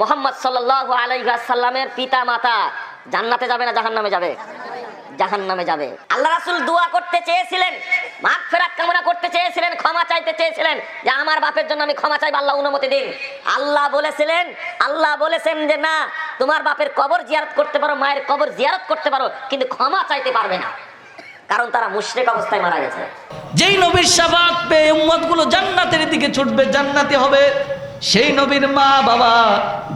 মোহাম্মদ সাল্লাহ আলাইসাল্লামের পিতা মাতা জান্নাতে যাবে না জাহান নামে যাবে? জাহান নামে যাবে। আল্লাহ রাসুল দোয়া করতে চেয়েছিলেন মাঘ ফেরাত কামনা করতে চেয়েছিলেন, ক্ষমা চাইতে চেয়েছিলেন যে আমার বাপের জন্য আমি ক্ষমা চাইব, আল্লাহ অনুমতি দিন। আল্লাহ বলেছিলেন, আল্লাহ বলেছেন যে না, তোমার বাপের কবর জিয়ারত করতে পারো, মায়ের কবর জিয়ারত করতে পারো, কিন্তু ক্ষমা চাইতে পারবে না। কারণ তারা মুশরিক অবস্থায় মারা গেছে। যেই নবীর সাবাত পেয়ে উম্মতগুলো জান্নাতের দিকে ছুটবে, জান্নাতে হবে। সেই নবীর মা বাবা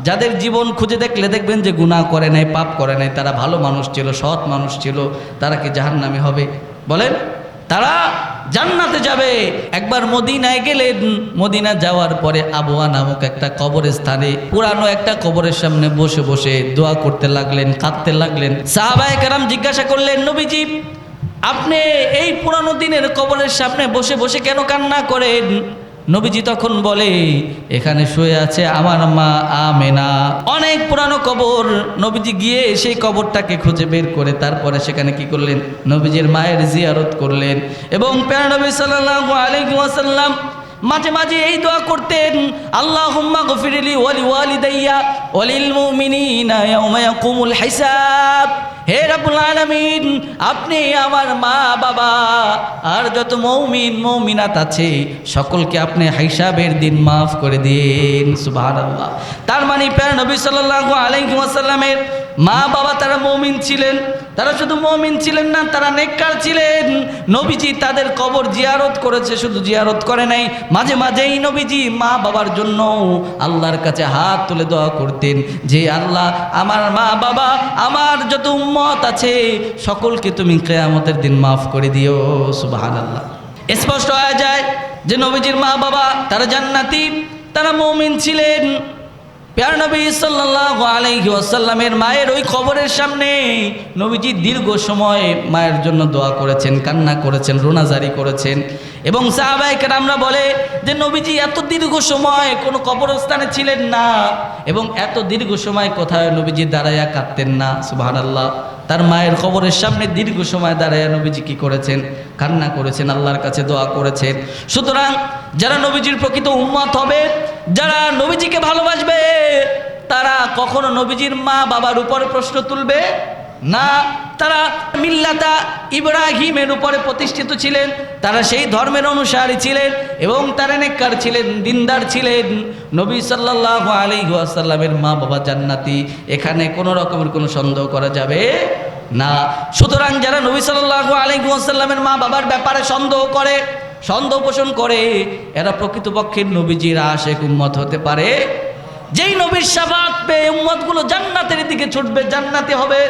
যাদের জীবন খুঁজে দেখলে দেখবেন যে গুনাহ করে নাই, পাপ করে নাই, তারা ভালো মানুষ ছিল, সৎ মানুষ ছিল, তারা কি জাহান্নামী হবে? বলেন, তারা জান্নাতে যাবে। একবার মদিনায় গেলেন, মদিনা যাওয়ার পরে আবহাওয়া নামক একটা কবরের স্থানে পুরানো একটা কবরের সামনে বসে বসে দোয়া করতে লাগলেন, কাঁদতে লাগলেন। সাহাবায়ে কেরাম জিজ্ঞাসা করলেন, নবীজি, আপনি এই পুরানো দিনের কবরের সামনে বসে বসে কেন কান্না করেন? নবীজি তখন বলে, এখানে শুয়ে আছে আমার মা আমেনা। অনেক পুরানো কবর। নবীজি গিয়ে সেই কবরটাকে খুঁজে বের করে তারপরে সেখানে কি করলেন? নবীজির মায়ের জিয়ারত করলেন এবং প্যারা নবী সাল্লাল্লাহু আলাইহি ওয়াসাল্লাম মাঝে মাঝে এই দোয়া করতেন, আল্লাহুম্মা গফিরলি ওয়ালি ওয়ালিদাইয়া ওয়ালিল মুমিনিনা ইয়াউমা ইয়াকুমুল হিসাব। হে রাবুল আলমিন, আপনি আমার মা, বাবা আর যত মৌমিন, মৌমিনাত আছে, সকলকে আপনি হিসাবের দিন মাফ করে দিন সুবাহ তার মানে প্যার নবী সাল্লাহ আলাইকুম ওয়াসাল্লামের মা বাবা তারা মৌমিন ছিলেন, তারা শুধু মমিন ছিলেন না, তারা নেককার ছিলেন। নবীজি তাদের কবর জিয়ারত করেছে, শুধু জিয়ারত করে নাই, মাঝে মাঝেই নবীজি মা বাবার জন্য আল্লাহর কাছে হাত তুলে দোয়া করতেন যে, আল্লাহ, আমার মা বাবা, আমার যত উম্মত আছে, সকলকে তুমি কেয়ামতের দিন মাফ করে দিও। সুবাহান আল্লাহ স্পষ্ট হয়ে যায় যে, নবীজির মা বাবা তারা জান্নাতি, তারা মমিন ছিলেন। প্যার নবী সাল্লাল্লাহু আলাইহি ওয়াসাল্লামের মায়ের ওই খবরের সামনে নবীজি দীর্ঘ সময় মায়ের জন্য দোয়া করেছেন, কান্না করেছেন রোনাজারি করেছেন। এবং সাহাবাহিকের আমরা বলে যে, নবীজি, এত দীর্ঘ সময় কোনো কবরস্থানে ছিলেন না এবং এত দীর্ঘ সময় কোথায় নবীজি দাঁড়াইয়া কাঁদতেন না? সুবহানাল্লাহ। তার মায়ের খবরের সামনে দীর্ঘ সময় দাঁড়াইয়া নবীজি কি করেছেন? কান্না করেছেন, আল্লাহর কাছে দোয়া করেছেন। সুতরাং যারা নবীজির প্রকৃত উম্মত হবে, যারা নবীজিকে ভালোবাসবে কখনো নবীজির মা বাবার উপর প্রশ্ন তুলবে? না। তারা মিল্লাতা ইব্রাহিমের উপরে প্রতিষ্ঠিত ছিলেন, তারা সেই ধর্মের অনুসারী ছিলেন এবং তারা নেককার ছিলেন, দিনদার ছিলেন। নবী সাল্লাল্লাহু আলাইহি ওয়াসাল্লামের মা বাবা জান্নাতি, এখানে কোনো রকমের কোনো সন্দেহ করা যাবে না। সুতরাং যারা নবী সাল্লাল্লাহু আলাইহি ওয়াসাল্লামের মা বাবার ব্যাপারে সন্দেহ করে, সন্দেহ পোষণ করে, এরা প্রকৃতপক্ষের নবীজির আশেক উম্মত হতে পারে। যেই নবীর সাবাত পেয়ে উম্মতগুলো জান্নাতের দিকে ছুটবে, জান্নাতে হবে।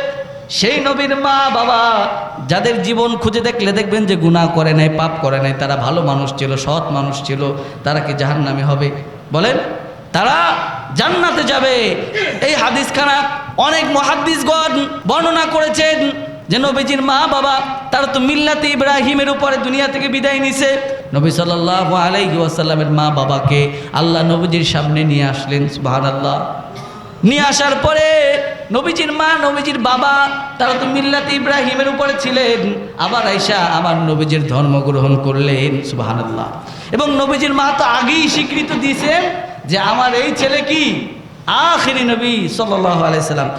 সেই নবীর মা, বাবা, যাদের জীবন খুঁজে দেখলে দেখবেন যে গুনাহ করে নাই, পাপ করে নাই, তারা ভালো মানুষ ছিল, সৎ মানুষ ছিল, তারা কি জাহান্নামে হবে? বলেন, তারা জান্নাতে যাবে। এই হাদিসখানা অনেক মহাদ্দিসগণ বর্ণনা করেছেন যে নবীজির মা বাবা, তারা তো মিল্লাতে ইব্রাহিমের উপরে দুনিয়া থেকে বিদায় নিছে। নবী সাল্লাল্লাহু আলাইহি ওয়াসাল্লামের মা বাবাকে আল্লাহ নবীজির সামনে নিয়ে আসলেন, সুবহানাল্লাহ। নিয়ে আসার পরে নবীজির মা, নবীজির বাবা, তারা তো মিল্লাতে ইব্রাহিমের উপরে ছিলেন। আবার আইসা আমার নবীজির ধর্ম গ্রহণ করলেন, সুবহানাল্লাহ। এবং নবীজির মা তো আগেই স্বীকৃত দিয়েছেন যে আমার এই ছেলে কি? আখিরি নবী সাল্লাল্লাহু আলাইহি সাল্লাম